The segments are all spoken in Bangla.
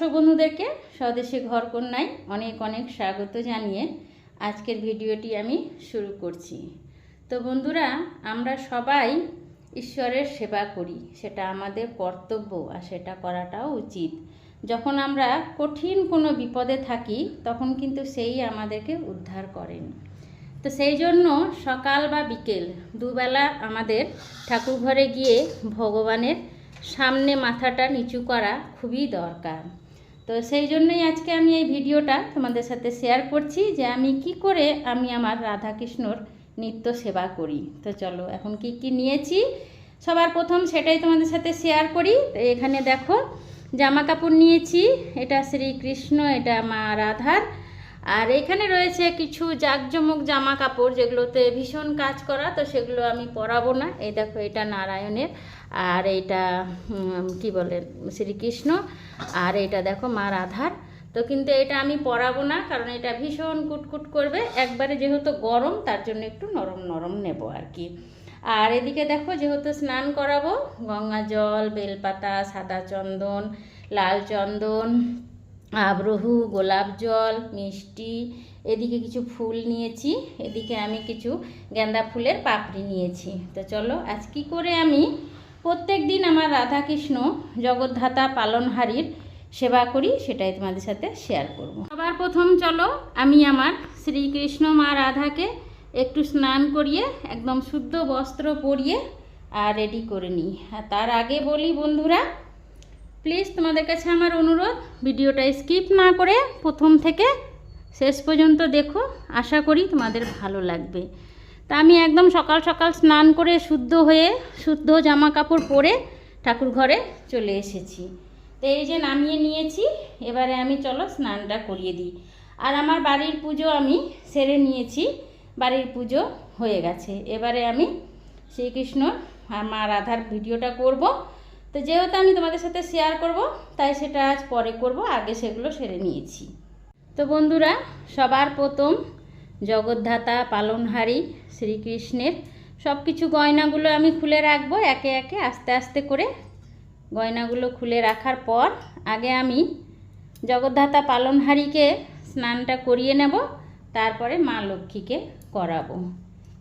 দর্শক বন্ধুদেরকে স্বদেশী ঘর কন্যায় অনেক অনেক স্বাগত জানিয়ে আজকের ভিডিওটি আমি শুরু করছি। তো বন্ধুরা, আমরা সবাই ঈশ্বরের সেবা করি, সেটা আমাদের কর্তব্য আর সেটা করাটাও উচিত। যখন আমরা কঠিন কোনো বিপদে থাকি, তখন কিন্তু সেই আমাদেরকে উদ্ধার করেন। তো সেই জন্য সকাল বা বিকেল দুবেলা আমাদের ঠাকুর ঘরে গিয়ে ভগবানের সামনে মাথাটা নিচু করা খুবই দরকার। তো সেই জন্যই আজকে আমি এই ভিডিওটা তোমাদের সাথে শেয়ার করছি যে আমি কি করে আমি আমার রাধাকৃষ্ণর নিত্য সেবা করি। তো চলো এখন কি কি নিয়েছি? সবার প্রথম সেটাই তোমাদের সাথে শেয়ার করি। তো এখানে দেখো জামা কাপড় নিয়েছি, এটা শ্রীকৃষ্ণ, এটা মা রাধার। আর এখানে রয়েছে কিছু জাঁকজমক জামা কাপড় যেগুলোতে ভীষণ কাজ করা, তো সেগুলো আমি পরাবো না। এই দেখো, এটা নারায়ণের। আর উম, কি বলে শ্রীকৃষ্ণ। আর এটা দেখো মা রাধার তো কিন্তু এটা আমি পরাবো না কারণ এটা ভীষণ কুটকুট করবে। একবারে যেহেতু গরম তার জন্য একটু নরম নরম নেব আর কি। আর এদিকে দেখো যেহেতু স্নান করাবো গঙ্গা জল বেলপাতা সাদা চন্দন লাল চন্দন আবরহু গোলাপ জল মিষ্টি এদিকে কিছু ফুল নিয়েছি। এদিকে আমি কিছু গেঁদা ফুলের পাপড়ি নিয়েছি। তো চলো আজ কি করে আমি প্রত্যেক দিন আমার রাধাকৃষ্ণ জগদ্ধাতা পালনহারির সেবা করি, সেটাই তোমাদের সাথে শেয়ার করব। সবার প্রথম চলো, আমি আমার শ্রীকৃষ্ণ মা রাধাকে একটু স্নান করিয়ে, একদম শুদ্ধ বস্ত্র পরিয়ে আর রেডি করে নিই। আর তার আগে বলি বন্ধুরা প্লিজ তোমাদের কাছে আমার অনুরোধ, ভিডিওটা স্কিপ না করে প্রথম থেকে শেষ পর্যন্ত দেখো, আশা করি তোমাদের ভালো লাগবে। তা আমি একদম সকাল সকাল স্নান করে শুদ্ধ হয়ে, শুদ্ধ জামা কাপড় পরে ঠাকুর ঘরে চলে এসেছি। তো এই যে নামিয়ে নিয়েছি, এবারে আমি চলো স্নানটা করিয়ে দিই। আর আমার বাড়ির পুজো আমি সেরে নিয়েছি, বাড়ির পুজো হয়ে গেছে। এবারে আমি শ্রীকৃষ্ণ আর মা রাধার ভিডিওটা করব। তো যেহেতু আমি তোমাদের সাথে শেয়ার করব, তাই সেটা আজ পরে করব, আগে সেগুলো সেরে নিয়েছি। তো বন্ধুরা, সবার প্রথম জগদ্ধাতা, পালনহারি, শ্রীকৃষ্ণের সব কিছু গয়নাগুলো আমি খুলে রাখব একে একে আস্তে আস্তে করে। গয়নাগুলো খুলে রাখার পর আগে আমি জগদ্ধাতা, পালনহারিকে স্নানটা করিয়ে নেব, তারপরে মা লক্ষ্মীকে করাবো।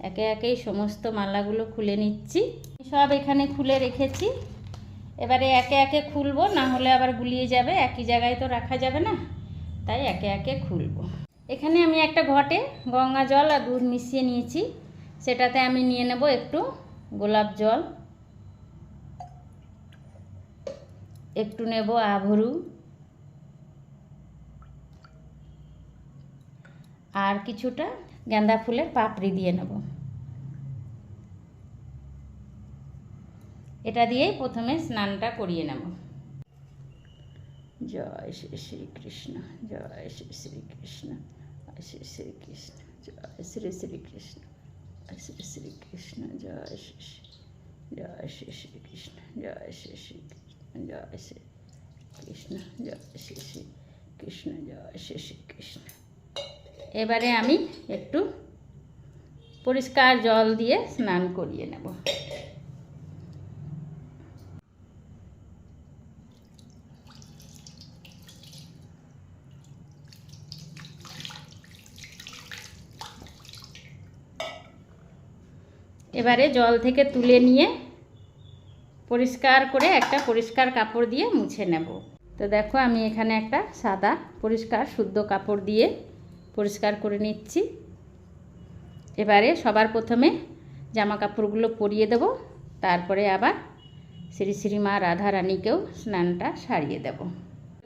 একে একেই সমস্ত মালাগুলো খুলে নিচ্ছি। সব এখানে খুলে রেখেছি। এবারে একে একে খুলবো, না হলে আবার গুলিয়ে যাবে, একই জায়গায় তো রাখা যাবে না। তাই একে একে খুলবো। এখানে আমি একটা ঘটে গঙ্গা জল আর দুধ মিশিয়ে নিয়েছি। সেটাতে আমি নিয়ে নেব একটু গোলাপ জল। একটু নেব আভরু। আর কিছুটা গাঁদা ফুলের পাপড়ি দিয়ে নেব। এটা দিয়েই প্রথমে স্নানটা করিয়ে নেব। জয় শ্রী শ্রীকৃষ্ণ জয় শ্রী শ্রীকৃষ্ণ শ্রী শ্রীকৃষ্ণ জয় শ্রী শ্রীকৃষ্ণ শ্রী শ্রীকৃষ্ণ জয় শ্রী- জয় শ্রী শ্রীকৃষ্ণ জয় শ্রী শ্রীকৃষ্ণ জয় শ্রী কৃষ্ণ জয় শ্রী শ্রী কৃষ্ণ জয় শ্রী শ্রীকৃষ্ণ এবারে আমি একটু পরিষ্কার জল দিয়ে স্নান করিয়ে নেব। এবারে জল থেকে তুলে নিয়ে পরিষ্কার করে একটা পরিষ্কার কাপড় দিয়ে মুছে নেব। তো দেখো আমি এখানে একটা সাদা পরিষ্কার শুদ্ধ কাপড় দিয়ে পরিষ্কার করে নিচ্ছি। এবারে সবার প্রথমে জামা কাপড়গুলো পরিয়ে দেব, তারপরে আবার শ্রী শ্রী মা রাধা রানীকেও স্নানটা সারিয়ে দেব।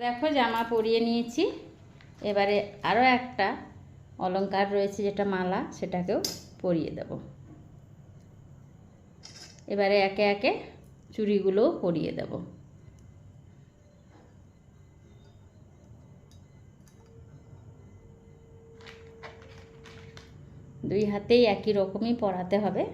দেখো জামা পরিয়ে নিয়েছি। এবারে আরও একটা অলংকার রয়েছে যেটা মালা, সেটাকেও পরিয়ে দেব। এবারে একে একে চুড়িগুলোও পরিয়ে দেব। দুই হাতেই একই রকমই পরাতে হবে।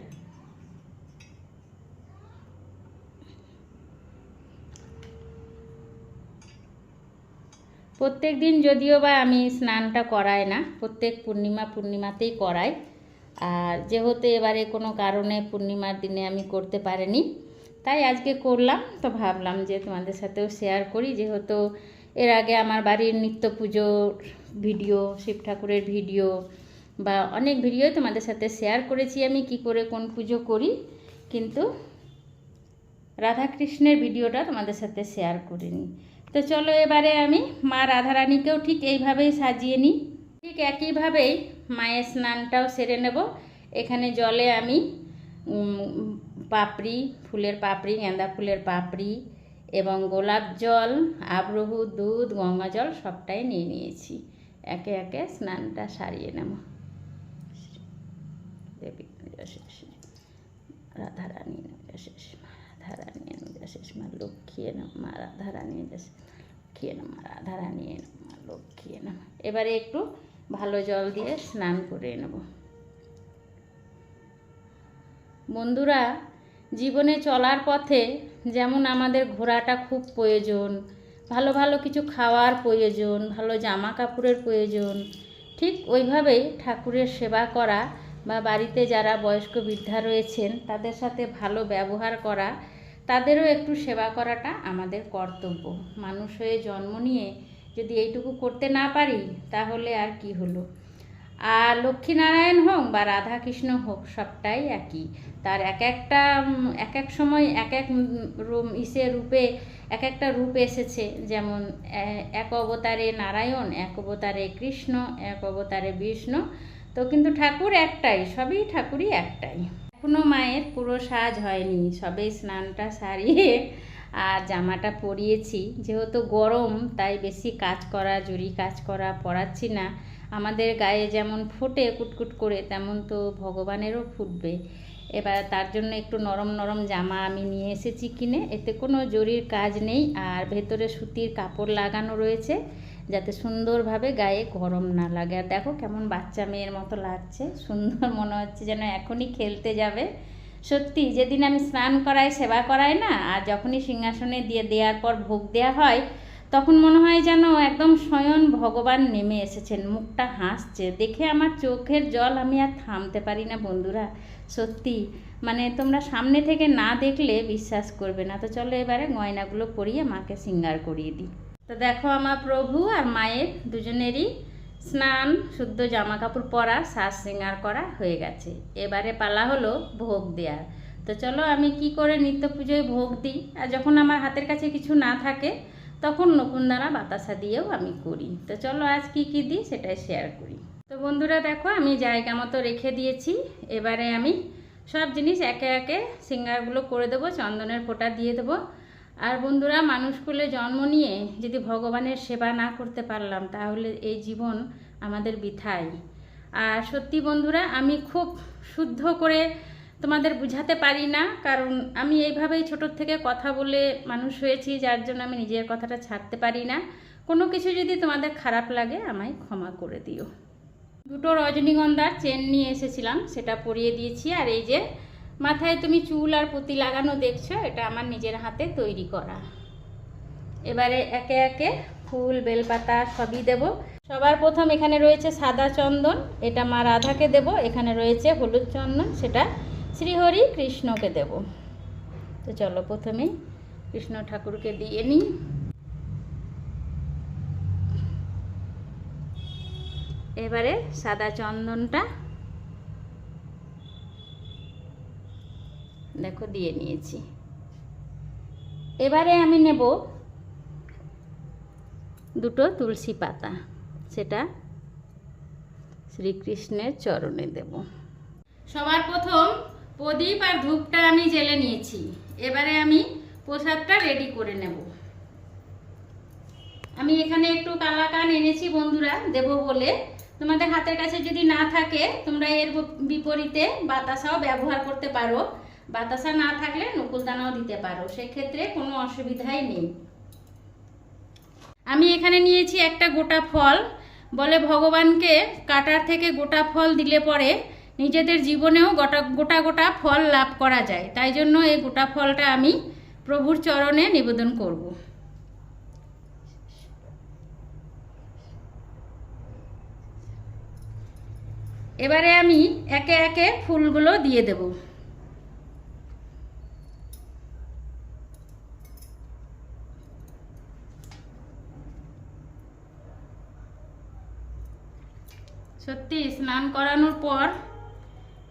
প্রত্যেক দিন যদিও বা আমি স্নানটা করাই না, প্রত্যেক পূর্ণিমা পূর্ণিমাতেই করাই। আর যেহেতু এবারে কোনো কারণে পূর্ণিমার দিনে আমি করতে পারিনি, তাই আজকে করলাম। তো ভাবলাম যে তোমাদের সাথেও শেয়ার করি। যেহেতু এর আগে আমার বাড়ির নিত্য পুজোর ভিডিও শিব ঠাকুরের ভিডিও বা অনেক ভিডিও তোমাদের সাথে শেয়ার করেছি আমি, কি করে কোন পুজো করি। কিন্তু রাধাকৃষ্ণের ভিডিওটা তোমাদের সাথে শেয়ার করিনি। তো চলো এবারে আমি মা রাধারানীকেও ঠিক এইভাবেই সাজিয়ে নিই। ঠিক একইভাবেই মায়ের স্নানটাও সেরে নেব। এখানে জলে আমি পাপড়ি, ফুলের পাপড়ি, গেঁদা ফুলের পাপড়ি এবং গোলাপ জল, আবরহু, দুধ, গঙ্গা জল সবটাই নিয়ে নিয়েছি। একে একে স্নানটা সারিয়ে নেব। দেবী রাধারানী শেষ। মা রাধারানী শেষ। লক্ষ্মী নাম মা রাধারানী লক্ষ্মী নাম রাধারানী মা লক্ষ্মী নাম এবারে একটু ভালো জল দিয়ে স্নান করে নেব। বন্ধুরা, জীবনে চলার পথে যেমন আমাদের ঘোরাটা খুব প্রয়োজন, ভালো ভালো কিছু খাওয়ার প্রয়োজন, ভালো জামা কাপড়ের প্রয়োজন, ঠিক ওইভাবেই ঠাকুরের সেবা করা বা বাড়িতে যারা বয়স্ক বৃদ্ধা রয়েছেন, তাদের সাথে ভালো ব্যবহার করা, তাদেরও একটু সেবা করাটা আমাদের কর্তব্য। মানুষ হয়ে জন্ম নিয়ে যদি এইটুকু করতে না পারি, তাহলে আর কি হলো? আর লক্ষ্মীনারায়ণ হোক বা রাধাকৃষ্ণ হোক, সবটাই একই। তার এক একটা এক এক সময় এক এক রূপ, ইসে রূপে এক একটা রূপ এসেছে। যেমন এক অবতারে নারায়ণ, এক অবতারে কৃষ্ণ, এক অবতারে বিষ্ণু। তো কিন্তু ঠাকুর একটাই, সবই ঠাকুরই একটাই। এখনও মায়ের পুরো সাজ হয়নি, সবে স্নানটা সারিয়ে আর জামাটা পরিয়েছি। যেহেতু গরম, তাই বেশি কাজ করা জুরি কাজ করা পরাচ্ছি না। আমাদের গায়ে যেমন ফোটে কুটকুট করে, তেমন তো ভগবানেরও ফুটবে। এবার তার জন্য একটু নরম নরম জামা আমি নিয়ে এসেছি কিনে। এতে কোনো জরির কাজ নেই আর ভেতরে সুতির কাপড় লাগানো রয়েছে, যাতে সুন্দরভাবে গায়ে গরম না লাগে। আর দেখো কেমন বাচ্চা মেয়ের মতো লাগছে। সুন্দর মনে হচ্ছে যেন এখনই খেলতে যাবে। সত্যি, যেদিন আমি স্নান করাই, সেবা করাই না, আর যখনই সিংহাসনে দিয়ে দেওয়ার পর ভোগ দেওয়া হয়, তখন মনে হয় যেন একদম স্বয়ং ভগবান নেমে এসেছেন। মুখটা হাসছে। দেখে আমার চোখের জল আমি আর থামতে পারি না, বন্ধুরা। সত্যি মানে তোমরা সামনে থেকে না দেখলে বিশ্বাস করবে না। তো চলো এবারে গয়নাগুলো পরিয়ে মাকে সিঙ্গার করিয়ে দিই। তো দেখো আমার প্রভু আর মায়ের দুজনেরই স্নান, শুদ্ধ জামা কাপড় পরা শ্বাস সিঙ্গার করা হয়ে গেছে। এবারে পালা হলো ভোগ দেওয়ার তো চলো আমি কি করে নিত্য পুজোয় ভোগ দিই? আর যখন আমার হাতের কাছে কিছু না থাকে, তখন নকুনদানা বাতাসা দিয়েও আমি করি। তো চলো আজ কি কি দিই সেটাই শেয়ার করি। তো বন্ধুরা দেখো, আমি জায়গা মতো রেখে দিয়েছি। এবারে আমি সব জিনিস একে একে সিঙ্গারগুলো করে দেবো, চন্দনের ফোঁটা দিয়ে দেবো। আর বন্ধুরা মানুষকুলে জন্ম নিয়ে যদি ভগবানের সেবা না করতে পারলাম, তাহলে এই জীবন আমাদের বৃথাই। আর সত্যি বন্ধুরা, আমি খুব শুদ্ধ করে তোমাদের বুঝাতে পারি না, কারণ আমি এইভাবেই ছোটোর থেকে কথা বলে মানুষ হয়েছি, যার জন্য আমি নিজের কথাটা ছাড়তে পারি না। কোনো কিছু যদি তোমাদের খারাপ লাগে, আমায় ক্ষমা করে দিও। দুটো রজনীগন্ধার চেন নিয়ে এসেছিলাম, সেটা পরিয়ে দিয়েছি, আর এই যে মাথায় তুমি চুল আর পুঁতি লাগানো দেখছ, এটা আমার নিজের হাতে তৈরি করা। এবারে একে একে ফুল, বেলপাতা সবই দেব। সবার প্রথম এখানে রয়েছে সাদা চন্দন, এটা মা রাধাকে দেব। এখানে রয়েছে হলুদ চন্দন, সেটা শ্রীহরি কৃষ্ণকে দেব। তো চলো প্রথমে কৃষ্ণ ঠাকুরকে দিয়ে নিই। এবারে সাদা চন্দনটা দেখো, দিয়ে নিয়েছি। এবারে আমি নেব দুটো তুলসী পাতা। সেটা শ্রীকৃষ্ণের চরণে দেব। সবার প্রথম প্রদীপ আর ধূপটা আমি জেলে নিয়েছি। এবারে আমি প্রসাদটা রেডি করে নেব। আমি এখানে একটু কালাকান এনেছি বন্ধুরা, দেব বলে। তোমাদের হাতের কাছে যদি না থাকে, তোমরা এর বিপরীতে বাতাসাও ব্যবহার করতে পারো। বাতাসা না থাকলে নকুলদানাও দিতে পারো, সেক্ষেত্রে কোনো অসুবিধাই নেই। আমি এখানে নিয়েছি একটা গোটা ফল। বলে ভগবানকে কাটার থেকে গোটা ফল দিলে পরে নিজেদের জীবনেও গোটা গোটা গোটা ফল লাভ করা যায়। তাই জন্য এই গোটা ফলটা আমি প্রভুর চরণে নিবেদন করব। এবারে আমি একে একে ফুলগুলো দিয়ে দেবো সত্যি স্নান করানোর পর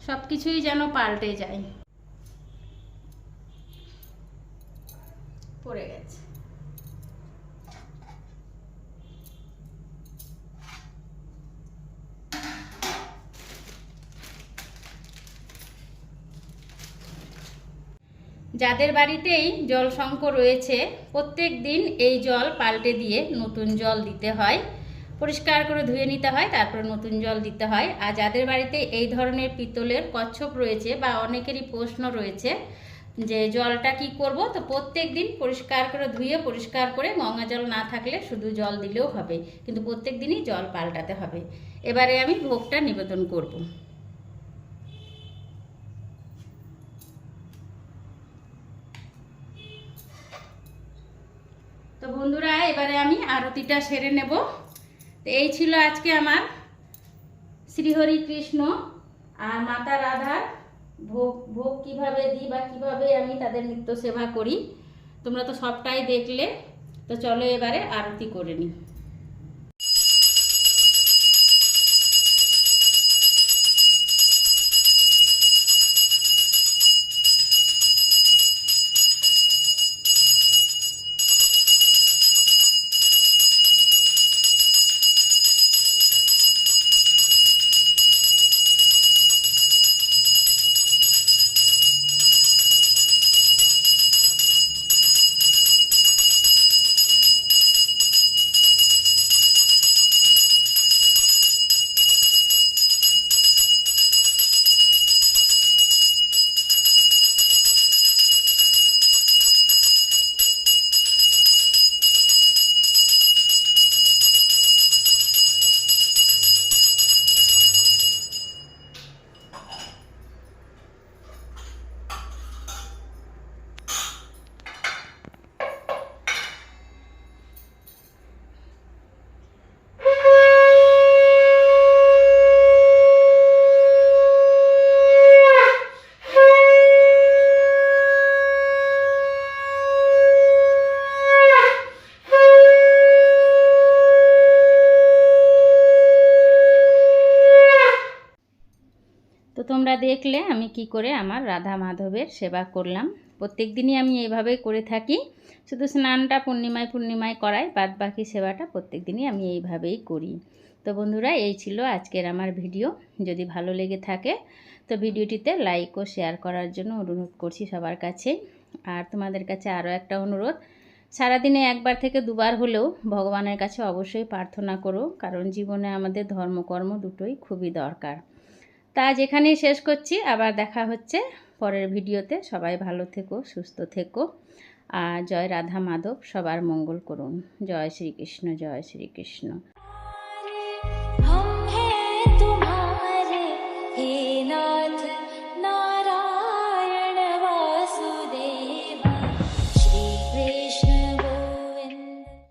সব কিছুই যেন পাল্টে যায়। পড়ে গেছে। যাদের বাড়িতেই জল সংকট রয়েছে, প্রত্যেক দিন এই জল পাল্টে দিয়ে নতুন জল দিতে হয়। পরিষ্কার করে ধুয়ে নিতে হয়, তারপর নতুন জল দিতে হয়। আর যাদের বাড়িতে এই ধরনের পিতলের কচ্ছপ রয়েছে বা অনেকেরই প্রশ্ন রয়েছে যে জলটা কি করব, তো প্রত্যেক দিন পরিষ্কার করে ধুয়ে, পরিষ্কার করে গঙ্গা জল না থাকলে শুধু জল দিলেও হবে, কিন্তু প্রত্যেক দিনই জল পাল্টাতে হবে। এবারে আমি ভোগটা নিবেদন করব। তো বন্ধুরা, এবারে আমি আরতিটা সেরে নেব। তো এই ছিল আজকে আমার শ্রীহরি কৃষ্ণ আর মাতা রাধার ভোগ ভোগ কীভাবে দিই বা কীভাবে আমি তাদের নিত্য সেবা করি, তোমরা তো সবটাই দেখলে। তো চলো এবারে আরতি করে নিই। তোমরা দেখলে আমি কি করে আমার রাধা মাধবের সেবা করলাম। প্রত্যেক দিনই আমি এইভাবেই করে থাকি। শুধু স্নানটা পূর্ণিমায় পূর্ণিমায় করাই বাদ বাকি সেবাটা প্রত্যেক দিনই আমি এইভাবেই করি। তো বন্ধুরা, এই ছিল আজকের আমার ভিডিও। যদি ভালো লেগে থাকে, তো ভিডিওটিতে লাইক ও শেয়ার করার জন্য অনুরোধ করছি সবার কাছে। আর তোমাদের কাছে আরও একটা অনুরোধ, সারাদিনে একবার থেকে দুবার হলেও ভগবানের কাছে অবশ্যই প্রার্থনা করো, কারণ জীবনে আমাদের ধর্মকর্ম দুটোই খুবই দরকার। তা যেখানেই শেষ করছি, আবার দেখা হচ্ছে পরের ভিডিওতে। সবাই ভালো থেকো, সুস্থ থেকো। আর জয় রাধা মাধব, সবার মঙ্গল করুন। জয় শ্রীকৃষ্ণ জয় শ্রীকৃষ্ণ।